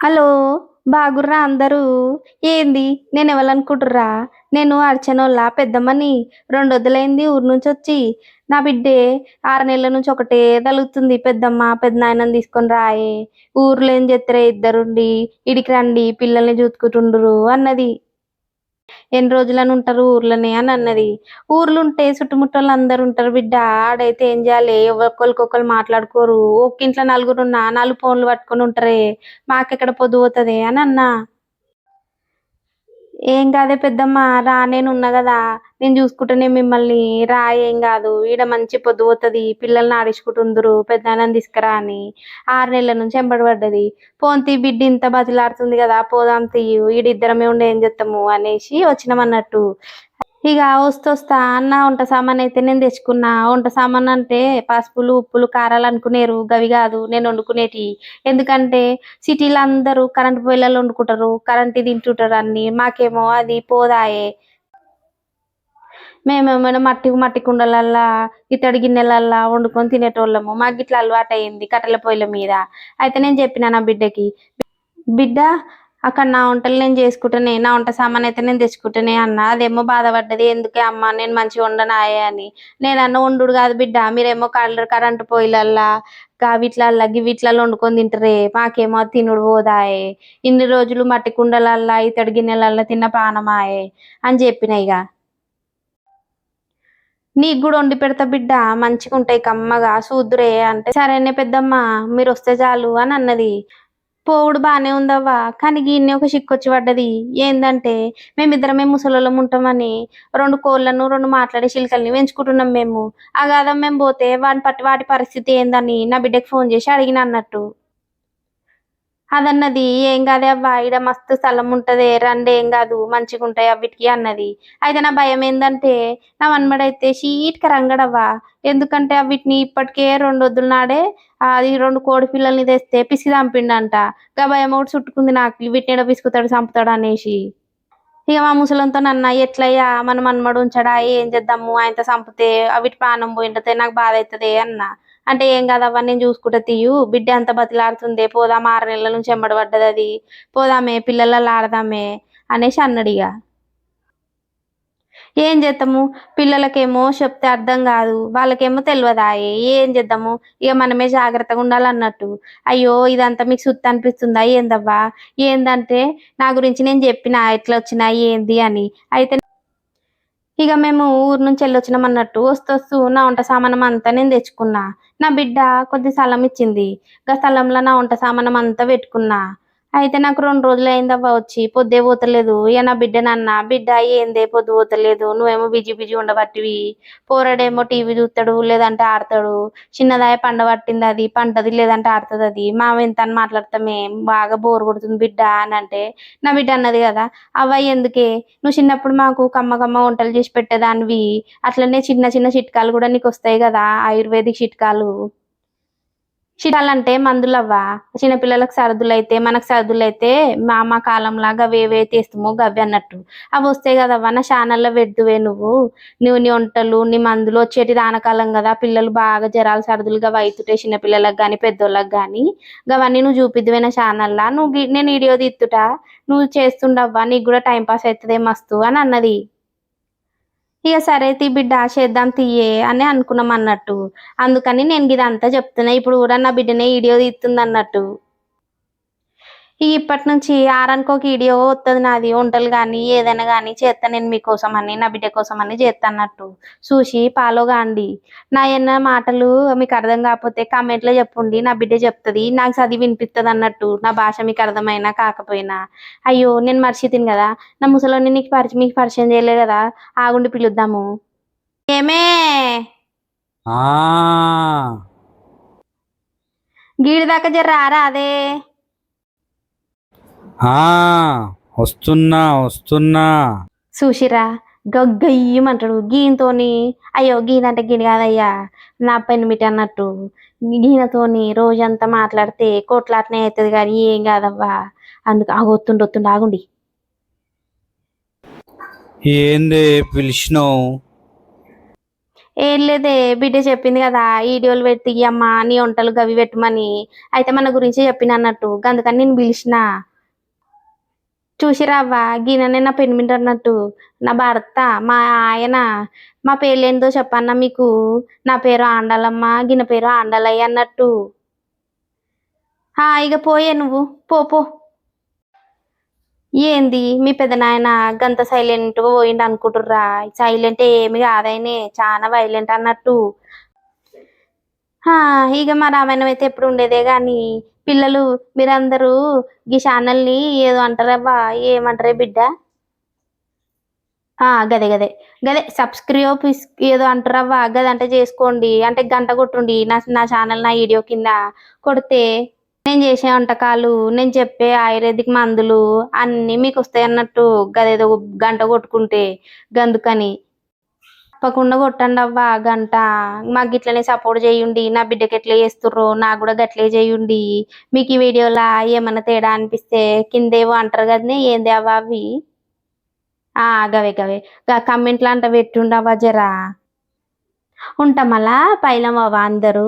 Hello బాగుర్రా అందరూ? ఏంది నేను ఎవరనుకుంటుర్రా నేను అర్చనోళ్ళ పెద్దమ్మని రెండు వద్దులైంది ఊరు నుంచి వచ్చి నా బిడ్డే ఆరు నెలల నుంచి ఒకటే తలుగుతుంది పెద్దమ్మ పెద్ద నాయనని తీసుకొని రాయే. ఊర్లో ఏం చేస్తారే ఇద్దరుండి ఇడికి రండి పిల్లల్ని చూసుకుంటుండ్రు అన్నది. ఎన్ని రోజులని ఉంటారు ఊర్లోనే అని అన్నది. ఊర్లు ఉంటే చుట్టుముట్టలు అందరు ఉంటారు బిడ్డ. ఆడైతే ఏం చేయాలి? ఒకరికొకరు మాట్లాడుకోరు. ఒక ఇంట్లో నలుగురు ఉన్నా నాలుగు ఫోన్లు పట్టుకొని ఉంటారే. మాకెక్కడ పొద్దు పోతుంది అని అన్నా. ఏం కాదే పెద్దమ్మ రా నేను ఉన్నా కదా. నేను చూసుకుంటేనే మిమ్మల్ని. రా ఏం కాదు. ఈడ మంచి పొద్దు పోతుంది. పిల్లల్ని ఆడించుకుంటుందరు పెద్దానని తీసుకురా అని. ఆరు నెలల నుంచి ఎంబడి పడ్డది. పోంతి బిడ్డ ఇంత బతిలాడుతుంది కదా. పోదాం తీయు ఈడిద్దరమే ఉండి ఏం చేస్తాము అనేసి వచ్చినాం అన్నట్టు ఇక వస్తొస్తా అన్న వంట సామాన్ అయితే నేను తెచ్చుకున్నా. వంట సామాన్ అంటే పసుపులు ఉప్పులు కారాలు అనుకునేరు. గవి కాదు నేను వండుకునేటి. ఎందుకంటే సిటీలో అందరూ కరెంటు పొయ్యిలలో వండుకుంటారు. కరెంట్ తింటుంటారు అన్ని. మాకేమో అది పోదాయే. మేమేమైనా మట్టి మట్టి కుండలల్లా ఇత్తడి గిన్నెలల్లా వండుకొని తినేటోళ్ళము. మాకు ఇట్లా అలవాటు అయింది కట్టెల పొయ్యిల మీద. అయితే నేను చెప్పిన నా బిడ్డకి బిడ్డ అక్కడ నా వంటలు నేను చేసుకుంటానే నా వంట సామాన్ అయితే నేను తెచ్చుకుంటానే అన్న. అదేమో బాధపడ్డది. ఎందుకే అమ్మ నేను మంచిగా ఉండనాయే అని. నేను అన్న వండుడు కాదు బిడ్డ. మీరేమో కలర్ కరెంట్ పొయ్యిలల్లా వీటిలల్లా గివిట్లలో వండుకొని తింటారే. మాకేమో తినుడు పోదాయే. ఇన్ని రోజులు మట్టి కుండలల్లా ఇతడి గిన్నెలల్లా తిన్న ప్రాణమాయే అని చెప్పిన ఇక నీకు కూడా వండి పెడతా బిడ్డ. మంచిగా ఉంటాయి కమ్మగా చూద్దురే అంటే. సరేనే పెద్దమ్మ మీరు వస్తే చాలు అని అన్నది. పోవుడు బాగానే ఉందవ్వా? కానీ గిన్నె ఒక చిక్కొచ్చి పడ్డది. ఏందంటే మేమిద్దరమే ముసలోళ్ళం ఉంటామని. రెండు కోళ్ళను రెండు మాట్లాడే చిలుకల్ని పెంచుకుంటున్నాం మేము. అగాధం మేము పోతే వాటి పట్టి వాటి పరిస్థితి ఏందని నా బిడ్డకి ఫోన్ చేసి అడిగిన అన్నట్టు. అదన్నది ఏం కాదే అబ్బా ఈడ మస్తు స్థలం ఉంటది రండి ఏం కాదు మంచిగా ఉంటాయి అవిటికి అన్నది. అయితే నా భయం ఏంటంటే నా వన్మడైతే షీట్కి రంగడవ్వా. ఎందుకంటే అవిటిని ఇప్పటికే రెండు వద్దుల నాడే అది రెండు కోడి పిల్లల్ని తెస్తే పిసికి చంపిండంట గా భయం ఒకటి చుట్టుకుంది నాకు వీటిని ఏడో పిసుకుతాడు చంపుతాడు అనేసి. ఇక మా ముసలంతో నన్న ఎట్లయ్యా మన మన్మడు ఉంచడా ఏం చేద్దాము ఆయనతో చంపితే అవిటి ప్రాణం పోయింటే నాకు బాధ అవుతుంది అన్నా. అంటే ఏం కాదవ్వ నేను చూసుకుంటా తీయు బిడ్డ అంత బతిలాడుతుంది పోదాం ఆరు నెలల నుంచి ఎంబడి పడ్డది అది. పోదామే పిల్లలలో ఆడదామే అనేసి అన్నాడు ఇక ఏం చేద్దాము పిల్లలకేమో చెప్తే అర్థం కాదు వాళ్ళకేమో తెలియదా ఏం చేద్దాము? ఇక మనమే జాగ్రత్తగా ఉండాలన్నట్టు. అయ్యో ఇదంతా మీకు సుత్త అనిపిస్తుందా ఏందవ్వా? ఏందంటే నా గురించి నేను చెప్పిన ఎట్లా వచ్చినా ఏంది అని. అయితే ఇక మేము ఊరు నుంచి వెళ్ళొచ్చినాం అన్నట్టు వస్తూ నా వంట సామానం అంతా నేను తెచ్చుకున్నా. నా బిడ్డ కొద్ది స్థలం ఇచ్చింది. గా స్థలంలో నా వంట సామానం అంతా పెట్టుకున్నా. అయితే నాకు రెండు రోజులు అయిందవ్వ వచ్చి. పొద్దే పోతలేదు. ఇక నా బిడ్డ నాన్న బిడ్డ ఏందే పొద్దు పోతలేదు? నువ్వేమో బిజీ బిజీ ఉండబట్టివి. పోరాడేమో టీవీ చూస్తాడు లేదంటే ఆడతాడు. చిన్నదాయ పండ పట్టింది అది పంటది లేదంటే ఆడుతుంది అది. మామ ఎంత అని మాట్లాడతామే బాగా బోర్ కొడుతుంది బిడ్డ అని అంటే నా బిడ్డ అన్నది కదా. అవ్వ ఎందుకే? నువ్వు చిన్నప్పుడు మాకు కమ్మ కమ్మ వంటలు చేసి పెట్టేదానివి. అట్లనే చిన్న చిన్న చిట్కాలు కూడా నీకు వస్తాయి కదా ఆయుర్వేదిక్ చిట్కాలు. చిట్కాలు అంటే మందులవ్వా. చిన్నపిల్లలకు సర్దులు అయితే మనకు సర్దులు అయితే మా లాగా కాలంలాగా వేవే తీస్తామో గవి అన్నట్టు. అవి వస్తాయి కదవ్వా నా ఛానల్లో పెడుతువే నువ్వు. నువ్వు నీ వంటలు నీ మందులు వచ్చేటి దానకాలం కదా పిల్లలు బాగా జ్వరాలు సర్దులుగా వైతుటే చిన్నపిల్లలకు కానీ పెద్దోళ్ళకి కానీ అవన్నీ నువ్వు చూపిద్దువే నా ఛానల్లా నువ్వు నేను వీడియో తీత్తుట. నువ్వు చేస్తుండవ్వా నీకు కూడా టైం పాస్ అవుతుందే మస్తు అని అన్నది. ఇక సరే తీ బిడ్డ చేద్దాం తీయే అని అనుకున్నాం అన్నట్టు. అందుకని నేను ఇది అంతా చెప్తున్నా ఇప్పుడు కూడా నా బిడ్డనే వీడియో తీస్తుంది అన్నట్టు. ఇక ఇప్పటి నుంచి ఆరానికి ఒక వీడియో వస్తుంది నాది వంటలు కానీ ఏదైనా కానీ చేస్తా నేను మీకోసం అని నా బిడ్డ కోసం అని చేస్తా అన్నట్టు. చూసి ఫాలో కాండి. నా ఎన్న మాటలు మీకు అర్థం కాకపోతే కామెంట్లో చెప్పండి నా బిడ్డ చెప్తుంది నాకు చదివి వినిపిస్తుంది అన్నట్టు నా భాష మీకు అర్థమైనా కాకపోయినా. అయ్యో నేను మర్చితిని కదా నా ముసలోని నీకు పరిచయం మీకు పరిచయం చేయలే కదా ఆగుండి పిలుద్దాము. ఏమే? గీడి దాకా జర రారా అదే ఆ వస్తున్నా వస్తున్నా. చూసిరా గగ్గయ్యమంటాడు గీనతోని. అయ్యో గీనంటే గీని కాదయ్యా నా పెనిమిటి అన్నట్టు. గీనతోని రోజంతా మాట్లాడితే కొట్లాటనే అవుతుంది కానీ ఏం కాదవ్వా. అందుకు ఆ ఒత్తుండు ఒత్తుండు ఆగుండి. ఏందే పిలిచినావు? ఏం లేదే బిడ్డ చెప్పింది కదా వీడియోలు పెట్టి అమ్మా నీ వంటలు గవి పెట్టమని. అయితే మన గురించి చెప్పిన అన్నట్టు అందుకని నేను పిలిచిన. చూసిరావా గీననే నా పెనిమిటి అన్నట్టు. నా భర్త మా ఆయన మా పేర్లేందో చెప్పన్నా మీకు. నా పేరు ఆండాలమ్మ గిన పేరు ఆండాలయ్య అన్నట్టు. హాయిగా పోయే నువ్వు. పో పో. ఏంది? మీ పెదనాయన గంత సైలెంట్గా పోయిండు అనుకుంటుర్రా? సైలెంట్ ఏమి కాదైనే. చాలా వైలెంట్ అన్నట్టు. ఇక మా రామాయణం అయితే ఎప్పుడు ఉండేదే కానీ పిల్లలు మీరందరూ ఈ ఛానల్ని ఏదో అంటారవ్వా ఏమంటారే బిడ్డ? గదే గదే. గదే సబ్స్క్రైబ్ ఏదో అంటారవ్వా గదంటే చేసుకోండి. అంటే గంట కొట్టుండి. నా నా ఛానల్ నా వీడియో కింద కొడితే నేను చేసే వంటకాలు నేను చెప్పే ఆయుర్వేదిక్ మందులు అన్నీ మీకు వస్తాయి అన్నట్టు గదేదో గంట కొట్టుకుంటే గందుకని. తప్పకుండా కొట్టండి అవ్వా గంట. మాకు ఇట్లనే సపోర్ట్ చేయండి. నా బిడ్డకి ఎట్లా చేస్తుర్రు నాకు కూడా గట్లే చేయండి. మీకు ఈ వీడియోలా ఏమన్నా తేడా అనిపిస్తే కిందేవో అంటారు కదనే ఏంది అవ్వ అవి? ఆ గవే గవే. కమెంట్లు అంట పెట్టుండవా జరా. ఉంటాం అలా పైలం అవ్వ అందరూ.